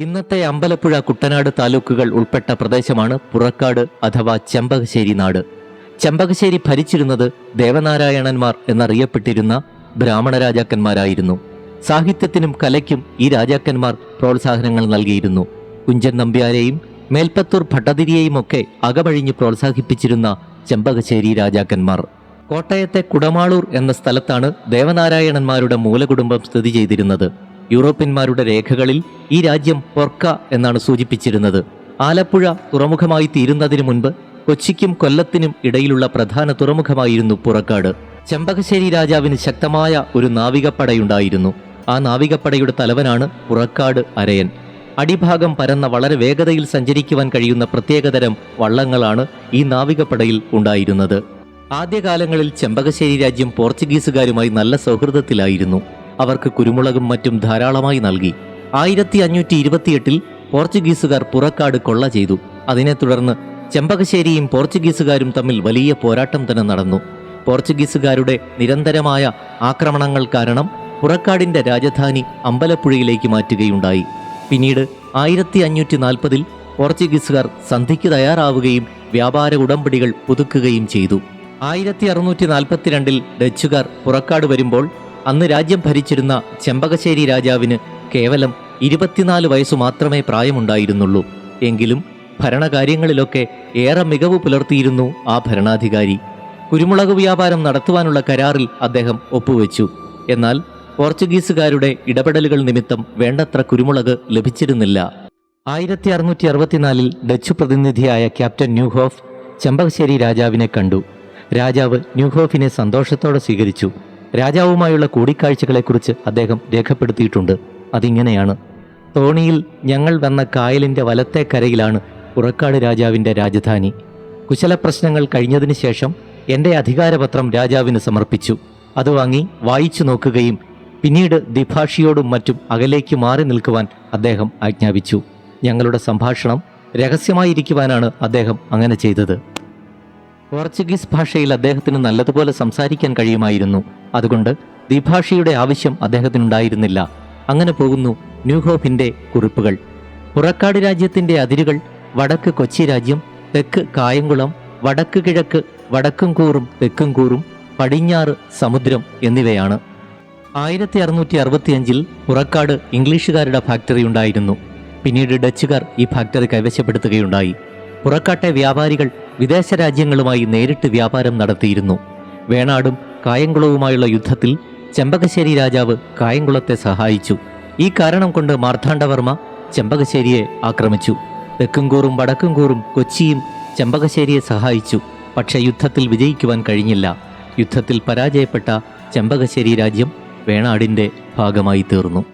ഇന്നത്തെ അമ്പലപ്പുഴ കുട്ടനാട് താലൂക്കുകൾ ഉൾപ്പെട്ട പ്രദേശമാണ് പുറക്കാട് അഥവാ ചെമ്പകശ്ശേരി നാട്. ചെമ്പകശ്ശേരി ഭരിച്ചിരുന്നത് ദേവനാരായണന്മാർ എന്നറിയപ്പെട്ടിരുന്ന ബ്രാഹ്മണ രാജാക്കന്മാരായിരുന്നു. സാഹിത്യത്തിനും കലയ്ക്കും ഈ രാജാക്കന്മാർ പ്രോത്സാഹനങ്ങൾ നൽകിയിരുന്നു. കുഞ്ചൻ നമ്പ്യാരെയും മേൽപ്പത്തൂർ ഭട്ടതിരിയെയും ഒക്കെ അകമഴിഞ്ഞ് പ്രോത്സാഹിപ്പിച്ചിരുന്ന ചെമ്പകശ്ശേരി രാജാക്കന്മാർ. കോട്ടയത്തെ കുടമാളൂർ എന്ന സ്ഥലത്താണ് ദേവനാരായണന്മാരുടെ മൂലകുടുംബം സ്ഥിതി ചെയ്തിരുന്നത്. യൂറോപ്യന്മാരുടെ രേഖകളിൽ ഈ രാജ്യം പൊർക്ക എന്നാണ് സൂചിപ്പിച്ചിരുന്നത്. ആലപ്പുഴ തുറമുഖമായി തീരുന്നതിനു മുൻപ് കൊച്ചിക്കും കൊല്ലത്തിനും ഇടയിലുള്ള പ്രധാന തുറമുഖമായിരുന്നു പുറക്കാട്. ചെമ്പകശ്ശേരി രാജാവിന് ശക്തമായ ഒരു നാവികപ്പടയുണ്ടായിരുന്നു. ആ നാവികപ്പടയുടെ തലവനാണ് പുറക്കാട് അരയൻ. അടിഭാഗം പരന്ന വളരെ വേഗതയിൽ സഞ്ചരിക്കുവാൻ കഴിയുന്ന പ്രത്യേകതരം വള്ളങ്ങളാണ് ഈ നാവികപ്പടയിൽ ഉണ്ടായിരുന്നത്. ആദ്യകാലങ്ങളിൽ ചെമ്പകശ്ശേരി രാജ്യം പോർച്ചുഗീസുകാരുമായി നല്ല സൗഹൃദത്തിലായിരുന്നു. അവർക്ക് കുരുമുളകും മറ്റും ധാരാളമായി നൽകി. ആയിരത്തി അഞ്ഞൂറ്റി ഇരുപത്തിയെട്ടിൽ പോർച്ചുഗീസുകാർ പുറക്കാട് കൊള്ള ചെയ്തു. അതിനെ തുടർന്ന് ചെമ്പകശ്ശേരിയും പോർച്ചുഗീസുകാരും തമ്മിൽ വലിയ പോരാട്ടം തന്നെ നടന്നു. പോർച്ചുഗീസുകാരുടെ നിരന്തരമായ ആക്രമണങ്ങൾ കാരണം പുറക്കാടിന്റെ രാജധാനി അമ്പലപ്പുഴയിലേക്ക് മാറ്റുകയുണ്ടായി. പിന്നീട് ആയിരത്തി അഞ്ഞൂറ്റി നാൽപ്പതിൽ പോർച്ചുഗീസുകാർ സന്ധിക്ക് തയ്യാറാവുകയും വ്യാപാര ഉടമ്പടികൾ പുതുക്കുകയും ചെയ്തു. ആയിരത്തി അറുന്നൂറ്റി നാൽപ്പത്തിരണ്ടിൽ ഡച്ചുകാർ പുറക്കാട് വരുമ്പോൾ അന്ന് രാജ്യം ഭരിച്ചിരുന്ന ചെമ്പകശ്ശേരി രാജാവിന് കേവലം ഇരുപത്തിനാല് വയസ്സു മാത്രമേ പ്രായമുണ്ടായിരുന്നുള്ളൂ. എങ്കിലും ഭരണകാര്യങ്ങളിലൊക്കെ ഏറെ മികവ് പുലർത്തിയിരുന്നു ആ ഭരണാധികാരി. കുരുമുളക് വ്യാപാരം നടത്തുവാനുള്ള കരാറിൽ അദ്ദേഹം ഒപ്പുവെച്ചു. എന്നാൽ പോർച്ചുഗീസുകാരുടെ ഇടപെടലുകൾ നിമിത്തം വേണ്ടത്ര കുരുമുളക് ലഭിച്ചിരുന്നില്ല. ആയിരത്തി അറുന്നൂറ്റി അറുപത്തിനാലിൽ ഡച്ചു പ്രതിനിധിയായ ക്യാപ്റ്റൻ ന്യൂഹോഫ് ചെമ്പകശ്ശേരി രാജാവിനെ കണ്ടു. രാജാവ് ന്യൂഹോഫിനെ സന്തോഷത്തോടെ സ്വീകരിച്ചു. രാജാവുമായുള്ള കൂടിക്കാഴ്ചകളെക്കുറിച്ച് അദ്ദേഹം രേഖപ്പെടുത്തിയിട്ടുണ്ട്. അതിങ്ങനെയാണ്. തോണിയിൽ ഞങ്ങൾ വന്ന കായലിന്റെ വലത്തെ കരയിലാണ് പുറക്കാട് രാജാവിന്റെ രാജധാനി. കുശലപ്രശ്നങ്ങൾ കഴിഞ്ഞതിന് ശേഷം എന്റെ അധികാരപത്രം രാജാവിന് സമർപ്പിച്ചു. അത് വാങ്ങി വായിച്ചു നോക്കുകയും പിന്നീട് ദ്വിഭാഷിയോടും മറ്റും അകലേക്ക് മാറി നിൽക്കുവാൻ അദ്ദേഹം ആജ്ഞാപിച്ചു. ഞങ്ങളുടെ സംഭാഷണം രഹസ്യമായിരിക്കുവാനാണ് അദ്ദേഹം അങ്ങനെ ചെയ്തത്. പോർച്ചുഗീസ് ഭാഷയിൽ അദ്ദേഹത്തിന് നല്ലതുപോലെ സംസാരിക്കാൻ കഴിയുമായിരുന്നു. അതുകൊണ്ട് ദ്വിഭാഷയുടെ ആവശ്യം അദ്ദേഹത്തിനുണ്ടായിരുന്നില്ല. അങ്ങനെ പോകുന്നു ന്യൂഹോഫിന്റെ കുറിപ്പുകൾ. പുറക്കാട് രാജ്യത്തിന്റെ അതിരുകൾ വടക്ക് കൊച്ചി രാജ്യം തെക്ക് കായംകുളം വടക്ക് കിഴക്ക് വടക്കും കൂറും തെക്കും കൂറും പടിഞ്ഞാറ് സമുദ്രം എന്നിവയാണ്. ആയിരത്തി അറുന്നൂറ്റി അറുപത്തിയഞ്ചിൽ പുറക്കാട് ഇംഗ്ലീഷുകാരുടെ ഫാക്ടറി ഉണ്ടായിരുന്നു. പിന്നീട് ഡച്ചുകാർ ഈ ഫാക്ടറി കൈവശപ്പെടുത്തുകയുണ്ടായി. പുറക്കാട്ടെ വ്യാപാരികൾ വിദേശ രാജ്യങ്ങളുമായി നേരിട്ട് വ്യാപാരം നടത്തിയിരുന്നു. വേണാടും കായംകുളവുമായുള്ള യുദ്ധത്തിൽ ചെമ്പകശ്ശേരി രാജാവ് കായംകുളത്തെ സഹായിച്ചു. ഈ കാരണം കൊണ്ട് മാർത്താണ്ഡവർമ്മ ചെമ്പകശ്ശേരിയെ ആക്രമിച്ചു. തെക്കുംകൂറും വടക്കുംകൂറും കൊച്ചിയും ചെമ്പകശ്ശേരിയെ സഹായിച്ചു. പക്ഷേ യുദ്ധത്തിൽ വിജയിക്കുവാൻ കഴിഞ്ഞില്ല. യുദ്ധത്തിൽ പരാജയപ്പെട്ട ചെമ്പകശ്ശേരി രാജ്യം വേണാടിന്റെ ഭാഗമായി തീർന്നു.